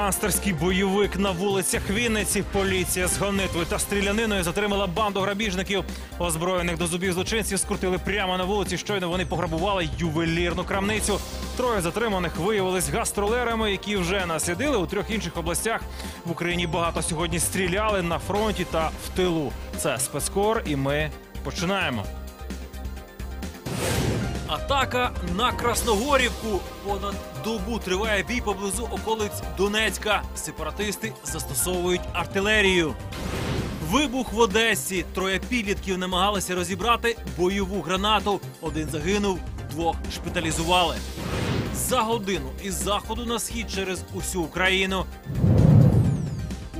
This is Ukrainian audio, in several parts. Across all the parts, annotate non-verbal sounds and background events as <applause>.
Ганстерський бойовик на вулицях Вінниці. Поліція з гонитвою та стріляниною затримала банду грабіжників. Озброєних до зубів злочинців скрутили прямо на вулиці. Щойно вони пограбували ювелірну крамницю. Троє затриманих виявились гастролерами, які вже наслідили у трьох інших областях. В Україні багато сьогодні стріляли на фронті та в тилу. Це спецкор, і ми починаємо. Атака на Красногорівку. Понад добу триває бій поблизу околиць Донецька. Сепаратисти застосовують артилерію. Вибух в Одесі. Троє підлітків намагалися розібрати бойову гранату. Один загинув, двох шпиталізували. За годину із заходу на схід через усю Україну.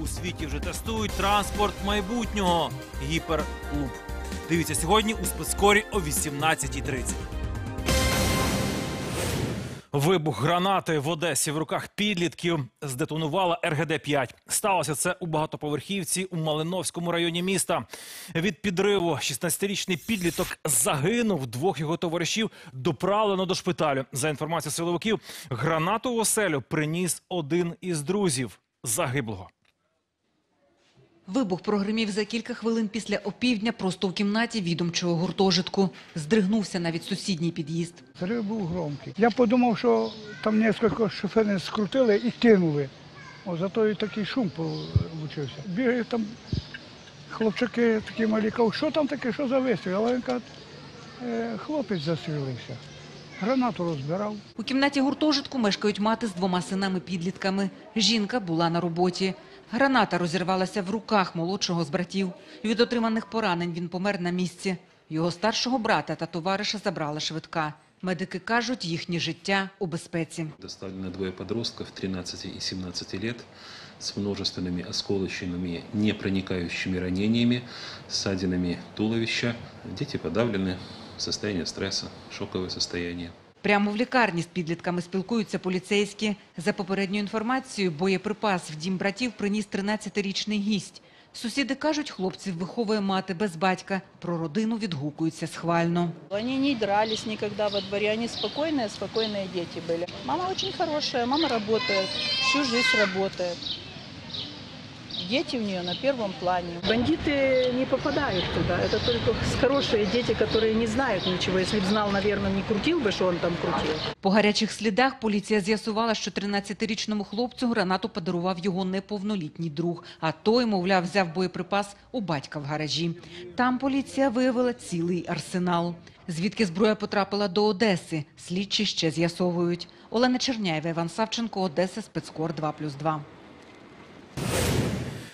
У світі вже тестують транспорт майбутнього. Гіперлуп. Дивіться сьогодні у спецкорі о 18.30. Вибух гранати в Одесі в руках підлітків здетонувала РГД-5. Сталося це у багатоповерхівці у Малиновському районі міста. Від підриву 16-річний підліток загинув. Двох його товаришів доправлено до шпиталю. За інформацією силовиків, гранату в оселю приніс один із друзів загиблого. Вибух прогримів за кілька хвилин після опівдня просто в кімнаті відомчого гуртожитку. Здригнувся навіть сусідній під'їзд. Взрыв був громкий. Я подумав, що там кілька шоферів скрутили і кинули. О, зато і такий шум получився. Бігають там хлопчаки такі малі, кажуть, що там таке, що за вистріл? Але він каже, «Е, хлопець застрілився. Гранату розбирав. У кімнаті гуртожитку мешкають мати з двома синами-підлітками. Жінка була на роботі. Граната розірвалася в руках молодшого з братів. Від отриманих поранень він помер на місці. Його старшого брата та товариша забрала швидка. Медики кажуть, їхнє життя у безпеці. Доставлено двое подростков 13 и 17 лет с множественными осколочными, не проникающими ранениями, ссадинами туловища. Дети подавлены, состояние стресса, шоковое состояние. Прямо в лікарні з підлітками спілкуються поліцейські. За попередньою інформацією, боєприпас в дім братів приніс 13-річний гість. Сусіди кажуть, хлопців виховує мати без батька. Про родину відгукуються схвально. Они не дрались никогда во дворе, они спокойные, спокойные дети были. Мама очень хорошая, мама работает, всю жизнь работает. Дети у нее на первом плане. Бандиты не попадают туда. Это только хорошие дети, которые не знают ничего. Если бы знал, наверное, не крутил бы, что он там крутил. По гарячих слідах поліція з'ясувала, що 13-річному хлопцю гранату подарував його неповнолітній друг, а той, мовляв, взяв боєприпас у батька в гаражі. Там поліція виявила цілий арсенал. Звідки зброя потрапила до Одеси, слідчі ще з'ясовують. Олена Черняєва, Іван Савченко, Одеса, спецкор 2+,2.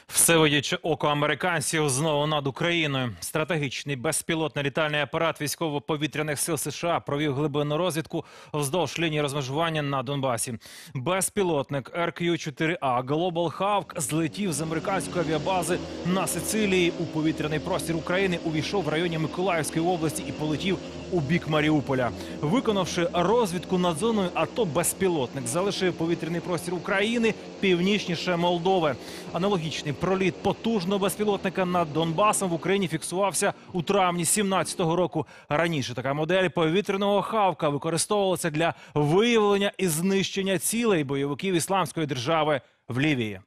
Всевидяче око американців знову над Україною. Стратегічний безпілотний літальний апарат військово-повітряних сил США провів глибинну розвідку вздовж лінії розмежування на Донбасі. Безпілотник RQ-4A Global Hawk злетів з американської авіабази на Сицилії у повітряний простір України. Увійшов в районі Миколаївської області і полетів у бік Маріуполя. Виконавши розвідку над зоною АТО, безпілотник залишив повітряний простір України північніше Молдови. Аналогічний проліт потужного безпілотника над Донбасом в Україні фіксувався у травні 17-го року. Раніше така модель повітряного хавка використовувалася для виявлення і знищення цілей бойовиків ісламської держави в Лівії.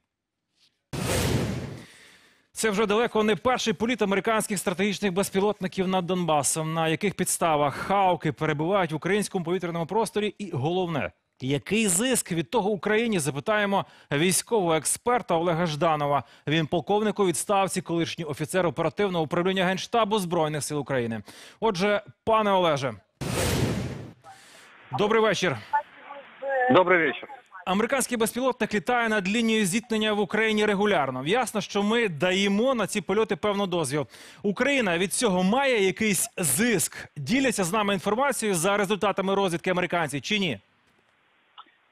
Це вже далеко не перший політ американських стратегічних безпілотників над Донбасом. На яких підставах хауки перебувають в українському повітряному просторі? І головне, який зиск від того Україні? Запитаємо військового експерта Олега Жданова. Він полковник у відставці, колишній офіцер оперативного управління генштабу збройних сил України. Отже, пане Олеже, добрий вечір. Добрый вечер. Американський безпілотник літає над лінією зіткнення в Україні регулярно. Ясно, що ми даємо на ці польоти певну дозвіл. Україна від цього має якийсь зиск. Діляться з нами інформацією за результатами розвідки американців чи ні?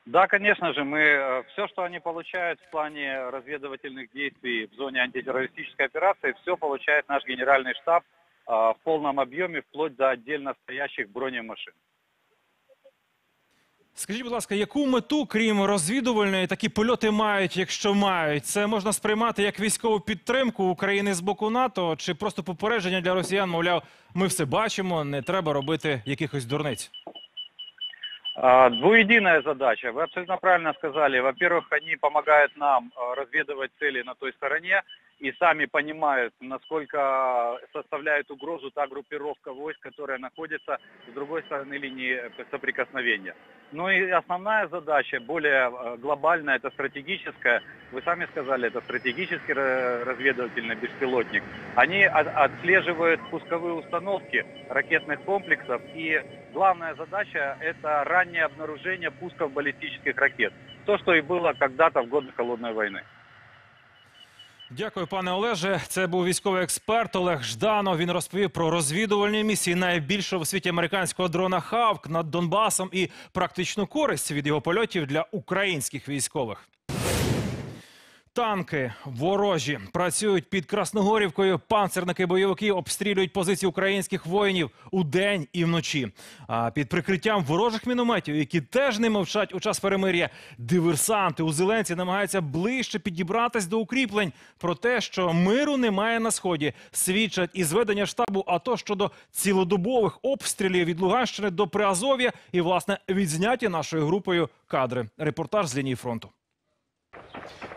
Да, конечно же, мы все, что они получают в плане разведывательных действий в зоне антитеррористической операции, все получает наш генеральный штаб а, в полном объеме, вплоть до отдельно стоящих бронемашин. Скажіть, будь ласка, яку мету, крім розвідувальної, такі польоти мають, якщо мають? Це можна сприймати як військову підтримку України з боку НАТО, чи просто попередження для росіян, мовляв, ми все бачимо, не треба робити якихось дурниць. А, Двуединая задача. Вы абсолютно правильно сказали. Во-первых, они помогают нам а, разведывать цели на той стороне и сами понимают, насколько составляет угрозу та группировка войск, которая находится с другой стороны линии соприкосновения. Ну и основная задача, более э, глобальная, это стратегическая. Вы сами сказали, это стратегический ра- разведывательный беспилотник. Они от- отслеживают пусковые установки ракетных комплексов. И главная задача – это раннее обнаружение пусков баллистических ракет. То, что и было когда-то в годы Холодной войны. Дякую, пане Олеже. Це був військовий експерт Олег Жданов. Він розповів про розвідувальні місії найбільшого в світі американського дрона Хавк над Донбасом і практичну користь від його польотів для українських військових. Танки ворожі працюють під Красногорівкою. Панцерники бойовики обстрілюють позиції українських воїнів удень і вночі. А під прикриттям ворожих мінометів, які теж не мовчать у час перемир'я, диверсанти у Зеленці намагаються ближче підібратись до укріплень. Про те, що миру немає на сході, свідчать і зведення штабу АТО щодо цілодобових обстрілів від Луганщини до Приазов'я і власне відзняті нашою групою кадри. Репортаж з лінії фронту.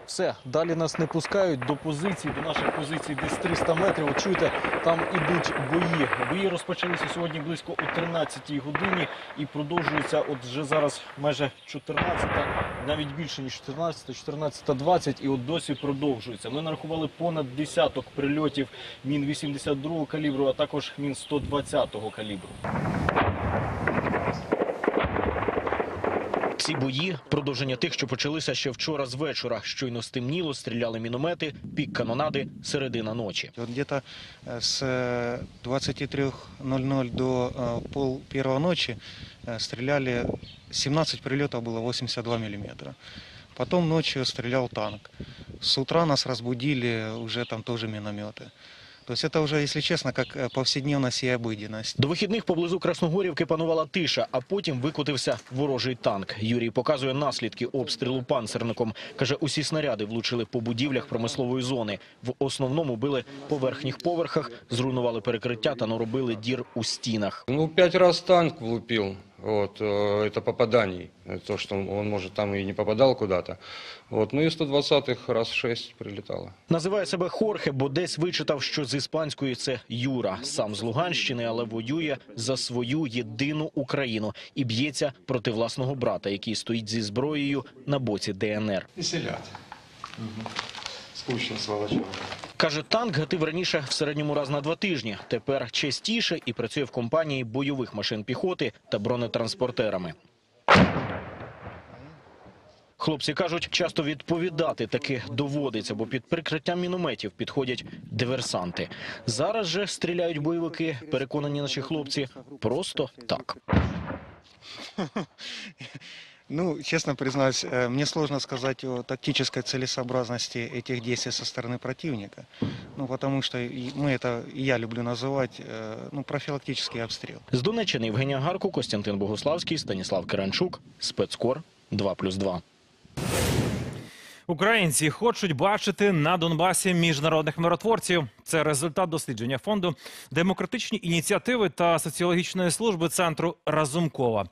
Все, далі нас не пускають до позицій, до наших позицій десь 300 метрів. От чуєте, там ідуть бої. Бої розпочалися сьогодні близько о 13-й годині і продовжуються от вже зараз майже 14, навіть більше ніж 14, 14.20 і от досі продовжується. Ми нарахували понад десяток прильотів мін 82 калібру, а також мін 120 калібру. Ці бої продовження тих, що почалися ще вчора з вечора. Щойно стемніло, стріляли міномети, пік канонади, середина ночі. Вот где-то э, с э, 23.00 до э, пол первого ночи э, стреляли, 17 прилетов было 82 миллиметра. Потом ночью стрелял танк. С утра нас разбудили уже там тоже минометы. То есть это уже, если честно, как э, повседневность и обыденность. До вихідних поблизу Красногорівки панувала тиша, а потім викотився ворожий танк. Юрій показує наслідки обстрілу панцерником. Каже, усі снаряди влучили по будівлях промислової зони. В основному били по верхніх поверхах, зруйнували перекриття та наробили дір у стінах. Ну, пять раз танк влупил, вот, э, это попаданий, Это то, что он, он, может, там и не попадал куда-то, вот, ну и 120-х раз 6 прилетало. Називає себе Хорхе, бо десь вичитав, що з іспанської це Юра. Сам з Луганщини, але воює за свою єдину Україну і б'ється проти власного брата, який стоїть зі зброєю на боці ДНР. Веселят. Скучно, сволочи. Каже, танк гатив раніше в середньому раз на два тижні. Тепер частіше і працює в компанії бойових машин піхоти та бронетранспортерами. Хлопці кажуть, часто відповідати таки доводиться, бо під прикриттям мінометів підходять диверсанти. Зараз же стріляють бойовики, переконані наші хлопці, просто так. <laughs> Ну, честно признаюсь, э, мне сложно сказать о тактической целесообразности этих действий со стороны противника. Ну, потому что и мы это, и я люблю называть, э, ну, профилактический обстрел. З Донеччини Євгенія Гарко, Костянтин Богославський, Станіслав Керанчук, Спецкор 2+,2. Українці хочуть бачити на Донбасі міжнародних миротворців. Це результат дослідження фонду демократичні ініціативи та соціологічної служби центру Разумкова.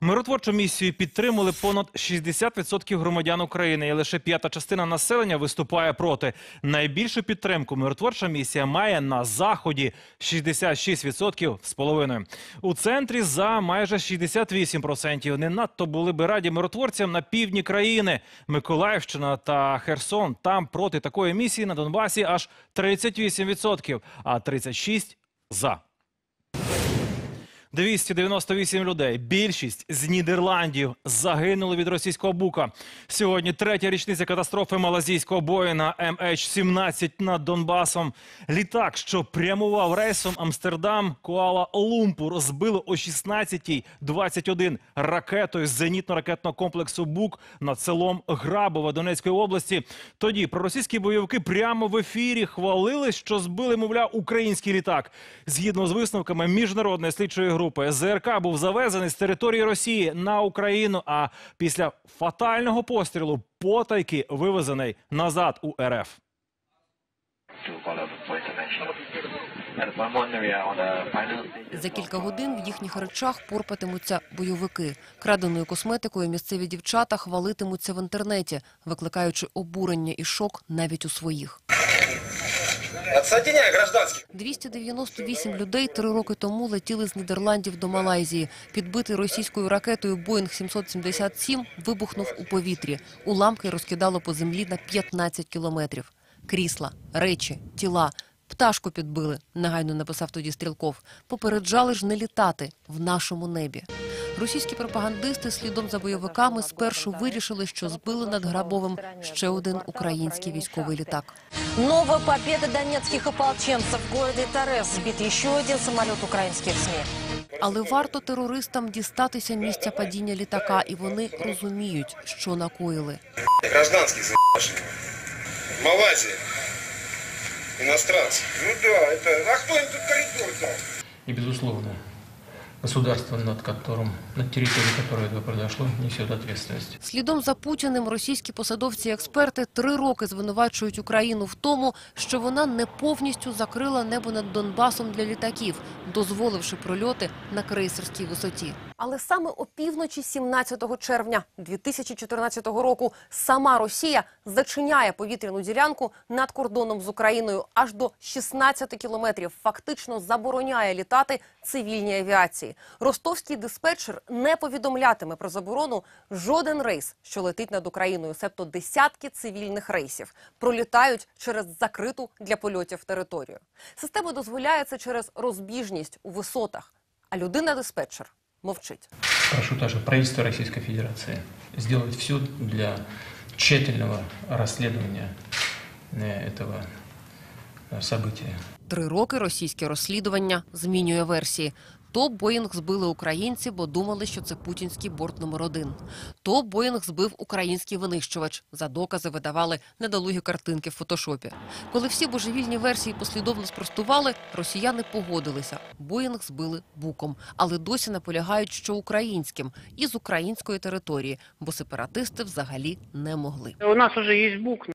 Миротворчу місію підтримали понад 60% громадян України, і лише п'ята частина населення виступає проти. Найбільшу підтримку миротворча місія має на заході 66% з половиною. У центрі за майже 68%. Не надто були би раді миротворцям на півдні країни. Миколаївщина та Херсон. Там проти такої місії на Донбасі аж 38%, а 36% за. 298 людей, більшість з Нідерландів, загинули від російського бука. Сьогодні третя річниця катастрофи малазійського боїна MH17 над Донбасом. Літак, що прямував рейсом Амстердам, Куала-Лумпур, збило о 16.21 ракетою з зенітно-ракетного комплексу БУК над селом Грабове Донецької області. Тоді проросійські бойовики прямо в ефірі хвалили, що збили, мовляв, український літак. Згідно з висновками міжнародної слідчої групи, ЗРК був завезений з території Росії на Україну. А після фатального пострілу потайки вивезений назад у РФ. За кілька годин в їхніх речах порпатимуться бойовики. Краденою косметикою місцеві дівчата хвалитимуться в інтернеті, викликаючи обурення і шок навіть у своїх. 298 людей три роки тому летіли з Нідерландів до Малайзії. Підбитий російською ракетою Боїнг 777 вибухнув у повітрі. Уламки розкидало по землі на 15 кілометрів. Крісла, речі, тіла. Пташку підбили, негайно написав тоді Стрілков. Попереджали ж не літати в нашому небі. Російські пропагандисти слідом за бойовиками спершу вирішили, що збили над Грабовим ще один український військовий літак. Новая победа донецких ополченцев в городе Торез. Сбит еще один самолет украинских СМИ. Але варто терористам дістатися місця падіння літака, і вони розуміють, що накоїли. Гражданских заебашили. В Малайзии. Иностранцы. Ну да, это... А кто им тут коридор дал? И, безусловно, государство, над которым, на территорией которой это произошло, несет ответственность. Слідом за Путіним російські посадовці і експерти три роки звинувачують Україну в тому, що вона не повністю закрила небо над Донбасом для літаків, дозволивши прольоти на крейсерській висоті. Але саме опівночі 17 червня 2014 року сама Росія зачиняє повітряну ділянку над кордоном з Україною аж до 16 кілометрів. Фактично забороняє літати цивільній авіації. Ростовський диспетчер не повідомлятиме про заборону жоден рейс, що летить над Україною, себто десятки цивільних рейсів, пролітають через закриту для польотів територію. Система дозволяє це через розбіжність у висотах, а людина-диспетчер мовчить. Прошу также правительство Российской Федерации сделать все для тщательного расследования э, этого э, события. Три роки російське розслідування змінює версії. То Боїнг збили українці, бо думали, що це путінський борт номер один. То Боїнг збив український винищувач. За докази видавали недолугі картинки в фотошопі. Коли всі божевільні версії послідовно спростували, росіяни погодилися. Боїнг збили буком, але досі наполягають, що українським і з української території, бо сепаратисти взагалі не могли. У нас уже есть бук.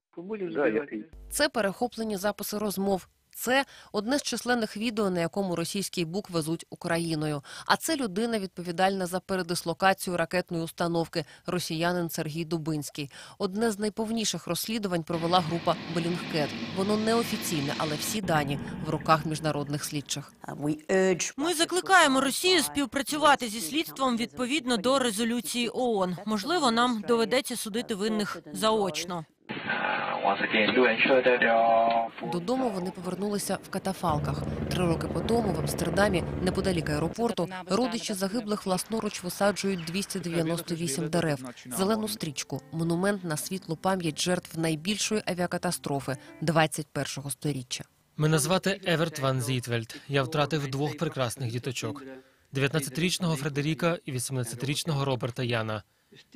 Це перехоплені записи розмов. Це одне з численних відео, на якому російський бук везуть Україною. А це людина відповідальна за передислокацію ракетної установки росіянин Сергій Дубинський. Одне з найповніших розслідувань провела група Белінгкет. Воно неофіційне, але всі дані в руках міжнародних слідчих. Ми закликаємо Росію співпрацювати зі слідством відповідно до резолюції ООН. Можливо, нам доведеться судити винних заочно. Додому вони повернулися в катафалках. Три роки по тому в Амстердамі, неподалік аеропорту, родичі загиблих власноруч висаджують 298 дерев. Зелену стрічку – монумент на світлу пам'ять жертв найбільшої авіакатастрофи 21-го сторіччя. Мене звати Еверт Ван Зітвельд. Я втратив двох прекрасних діточок: 19-річного Фредеріка і 18-річного Роберта Яна.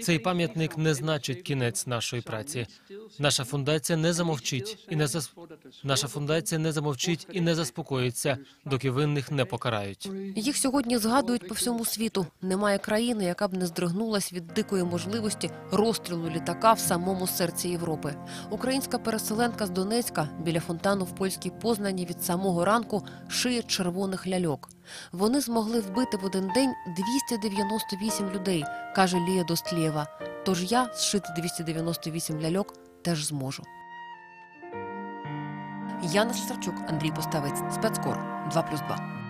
Цей пам'ятник не значить кінець нашої праці. Наша фундація не замовчить і не зас... наша фундація не замовчить і не заспокоїться, доки винних не покарають. Їх сьогодні згадують по всьому світу. Немає країни, яка б не здригнулась від дикої можливості розстрілу літака в самому серці Європи. Українська переселенка з Донецька біля фонтану в польській Познані від самого ранку шиє червоних ляльок. Вони змогли вбити в один день 298 людей, каже Лія Достлєва. Тож я зшити 298 ляльок теж зможу. Яна Сарчук, Андрій Поставець, спецкор 2+,2.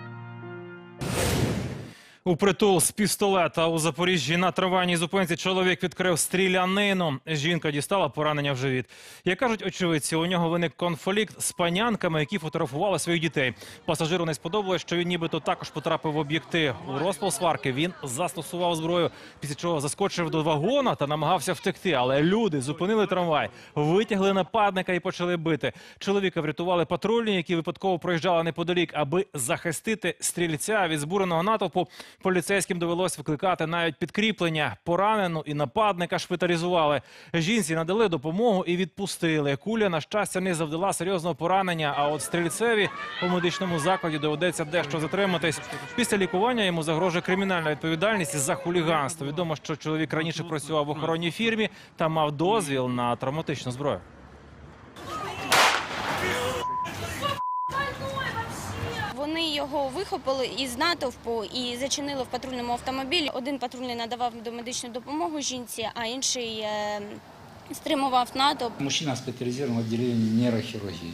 У притул з пістолета у Запоріжжі на трамвайній зупинці чоловік відкрив стрілянину. Жінка дістала поранення в живіт. Як кажуть очевидці, у нього виник конфлікт з панянками, які фотографували своїх дітей. Пасажиру не сподобалось, що він нібито також потрапив в об'єктив. У розпал сварки він застосував зброю, після чого заскочив до вагона та намагався втекти. Але люди зупинили трамвай, витягли нападника і почали бити. Чоловіка врятували патрульні, які випадково проїжджали неподалік, аби захистити стрільця від збуреного натовпу. Поліцейським довелось викликати навіть підкріплення. Поранену і нападника шпиталізували. Жінці надали допомогу і відпустили. Куля, на щастя, не завдала серйозного поранення. А от стрільцеві у медичному закладі доведеться дещо затриматись. Після лікування йому загрожує кримінальна відповідальність за хуліганство. Відомо, що чоловік раніше працював в охоронній фірмі та мав дозвіл на травматичну зброю. Його вихопили із натовпу і зачинили в патрульному автомобілі. Один патрульний надавав домедичну допомогу жінці, а інший е, стримував натовп. Мужчина специализирован в отделении нейрохирургии.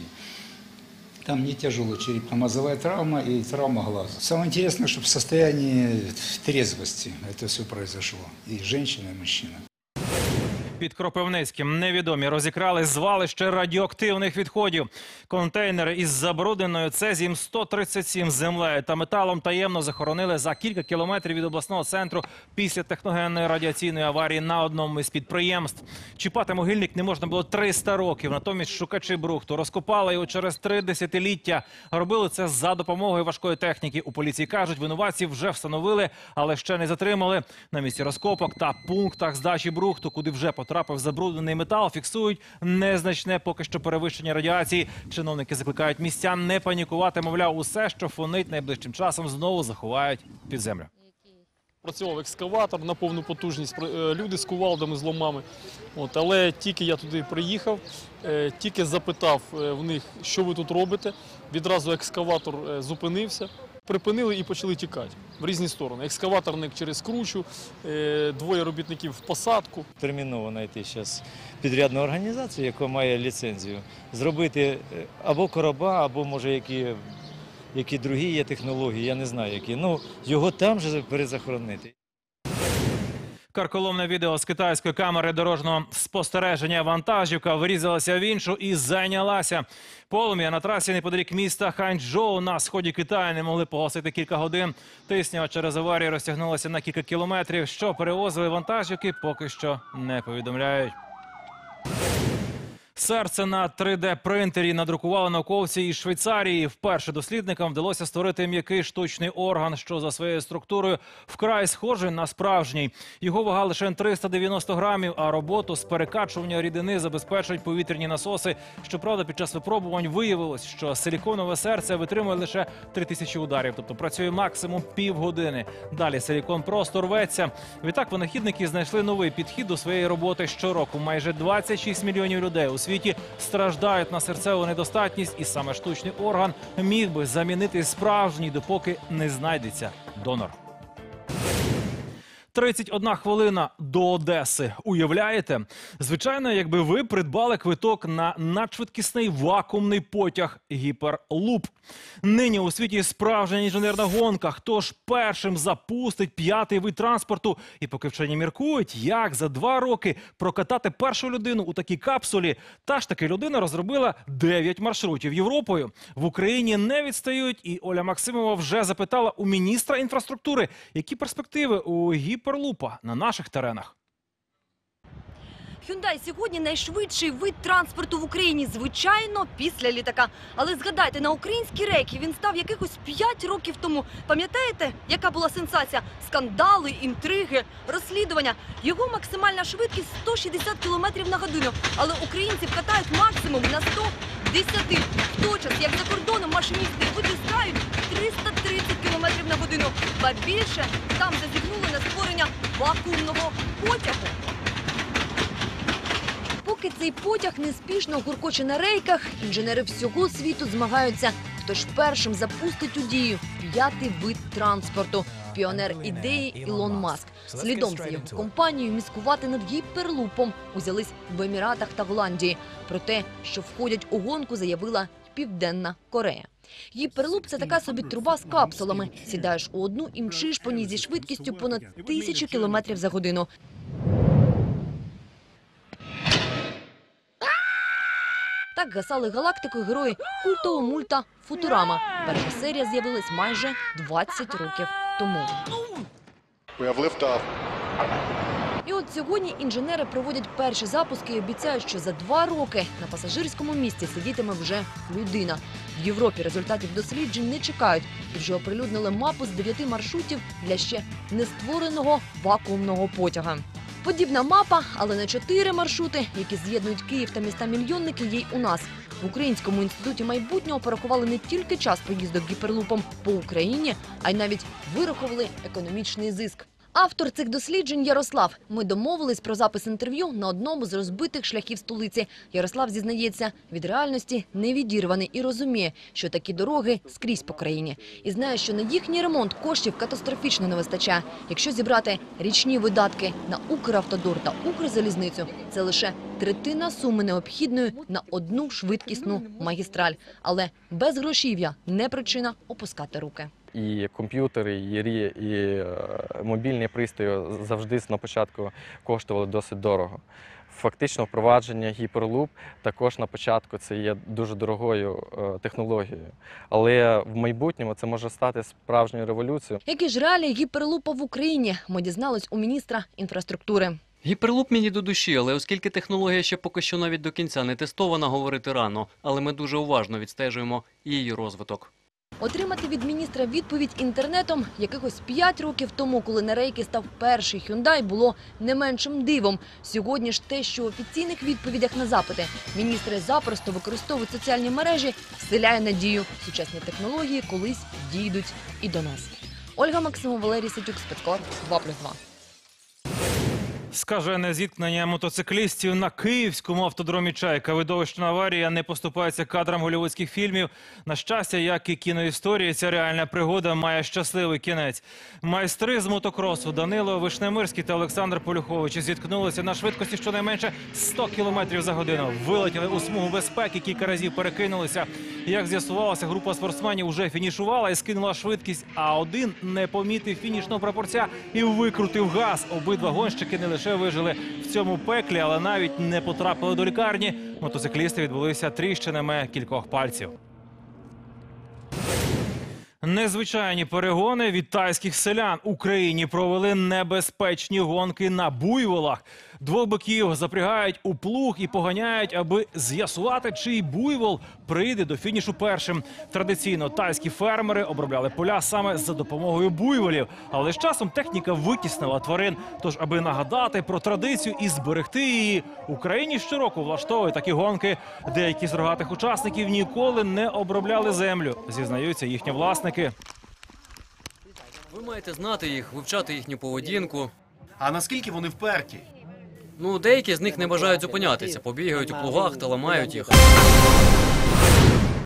Там не тяжелая черепно-мозговая травма и травма глаза. Самое интересное, что в состоянии трезвости это все произошло. И женщина, и мужчина. Під Кропивницьким невідомі розікрали звалище радіоактивних відходів. Контейнери із забрудненою цезієм 137 землею та металом таємно захоронили за кілька кілометрів від обласного центру після техногенної радіаційної аварії на одному із підприємств. Чіпати могильник не можна було 300 років. Натомість шукачі брухту розкопали його через три десятиліття. Робили це за допомогою важкої техніки. У поліції кажуть, винуватців вже встановили, але ще не затримали. На місці розкопок та пунктах здачі брухту, куди вже потрапив забруднений метал, фіксують незначне поки що перевищення радіації. Чиновники закликають містян не панікувати. Мовляв, усе, що фонить найближчим часом, знову заховають під землю. Працював екскаватор на повну потужність, е, люди з кувалдами, з ломами. От, але тільки я туди приїхав, е, тільки запитав е, в них, що ви тут робите. Відразу екскаватор зупинився. Припинили і почали тікати в різні сторони. Екскаваторник через кручу, е, двоє робітників в посадку. терміново знайти зараз підрядну організацію, яка має ліцензію, зробити е, або короба, або може які, які другі є технології, я не знаю які. Ну його там же перезахоронити. Карколомне відео з китайської камери дорожнього спостереження. Вантажівка врізалася в іншу і зайнялася. Полум'я на трасі неподалік міста Ханчжоу на сході Китаю не могли погасити кілька годин. Тисня через аварію розтягнулася на кілька кілометрів. Що перевозили вантажівки, поки що не повідомляють. Серце на 3D-принтері надрукували науковці із Швейцарії. Вперше дослідникам вдалося створити м'який штучний орган, що за своєю структурою вкрай схожий на справжній. Його вага лише 390 грамів, а роботу з перекачування рідини забезпечують повітряні насоси. Щоправда, під час випробувань виявилось, що силіконове серце витримує лише 3000 ударів, тобто працює максимум півгодини. Далі силікон просто рветься. Відтак винахідники знайшли новий підхід до своєї роботи. Щороку майже 26 мільйонів людей у світі страждають на серцеву недостатність, і саме штучний орган міг би замінити справжній, допоки не знайдеться донор. 31 хвилина до Одеси. Уявляєте? Звичайно, якби ви придбали квиток на надшвидкісний вакуумний потяг гіперлуп. Нині у світі справжня інженерна гонка. Хто ж першим запустить п'ятий вид транспорту? І поки вчені міркують, як за два роки прокатати першу людину у такій капсулі. Та ж таки людина розробила 9 маршрутів Європою. В Україні не відстають, і Оля Максимова вже запитала у міністра інфраструктури, які перспективи у гіперлупа на наших теренах. Hyundai сьогодні найшвидший вид транспорту в Україні, звичайно, після літака. Але згадайте, на українські рейки він став якихось 5 років тому. Пам'ятаєте, яка була сенсація? Скандали, інтриги, розслідування. Його максимальна швидкість 160 км на годину. Але українців катають максимум на 110. В той час, як за кордоном машиністи витискають 330 км на годину. Ба більше там зазіхнули на створення вакуумного потягу. Поки цей потяг неспішно гуркоче на рейках, інженери всього світу змагаються, хто ж першим запустить у дію п'ятий вид транспорту. Піонер ідеї Ілон Маск. Слідом за його компанією міскувати над гіперлупом узялись в Еміратах та Голландії. Про те, що входять у гонку, заявила Південна Корея. Гіперлуп – це така собі труба з капсулами. Сідаєш у одну і мчиш по ній зі швидкістю понад тисячу кілометрів за годину. Так гасали галактику герої культового мульта Футурама. Перша серія з'явилась майже 20 років тому. І от сьогодні інженери проводять перші запуски і обіцяють, що за два роки на пасажирському місці сидітиме вже людина. В Європі результатів досліджень не чекають і вже оприлюднили мапу з дев'яти маршрутів для ще нествореного вакуумного потяга. Подібна мапа, але не чотири маршрути, які з'єднують Київ та міста мільйонники, є й у нас. В Українському інституті майбутнього порахували не тільки час поїздок гіперлупом по Україні, а й навіть вирахували економічний зиск. Автор цих досліджень Ярослав. Ми домовились про запис інтерв'ю на одному з розбитих шляхів столиці. Ярослав зізнається, від реальності не відірваний і розуміє, що такі дороги скрізь по країні. І знає, що на їхній ремонт коштів катастрофічно не вистачає. Якщо зібрати річні видатки на Укравтодор та Укрзалізницю, це лише третина суми необхідної на одну швидкісну магістраль. Але без грошів'я не причина опускати руки. І комп'ютери, і, і е, мобільні пристрої завжди на початку коштували досить дорого. Фактично, впровадження гіперлуп також на початку це є дуже дорогою е, технологією. Але в майбутньому це може стати справжньою революцією. Які ж реалії гіперлупа в Україні? Ми дізнались у міністра інфраструктури. Гіперлуп мені до душі, але оскільки технологія ще поки що навіть до кінця не тестована, говорити рано. Але ми дуже уважно відстежуємо її розвиток. Отримати від міністра відповідь інтернетом якихось 5 років тому, коли на рейки став перший Хюндай, було не меншим дивом. Сьогодні ж те, що в офіційних відповідях на запити міністри запросто використовують соціальні мережі, вселяє надію. Сучасні технології колись дійдуть і до нас. Ольга Максимов, Валерій Сетюк, Спецкор, 2+,2. Скажене зіткнення мотоциклістів на київському автодромі Чайка. Видовищна аварія не поступається кадрам голівудських фільмів. На щастя, як і кіноісторії, ця реальна пригода має щасливий кінець. Майстри з мотокросу Данило Вишнемирський та Олександр Полюхович зіткнулися на швидкості щонайменше 100 км за годину. Вилетіли у смугу безпеки, кілька разів перекинулися. Як з'ясувалося, група спортсменів вже фінішувала і скинула швидкість, а один не помітив фінішного прапорця і викрутив газ. Обидва гонщики не лише вижили в цьому пеклі, але навіть не потрапили до лікарні. Мотоциклісти відбулися тріщинами кількох пальців. Незвичайні перегони від тайських селян Україні провели небезпечні гонки на буйволах. Двох биків запрягають у плуг і поганяють, аби з'ясувати, чий буйвол прийде до фінішу першим. Традиційно тайські фермери обробляли поля саме за допомогою буйволів, але з часом техніка витіснила тварин. Тож, аби нагадати про традицію і зберегти її, Україні щороку влаштовують такі гонки. Деякі з рогатих учасників ніколи не обробляли землю, зізнаються їхні власники. Ви маєте знати їх, вивчати їхню поведінку. А наскільки вони вперті? Ну, деякі з них не бажають зупинятися, побігають у плугах та ламають їх.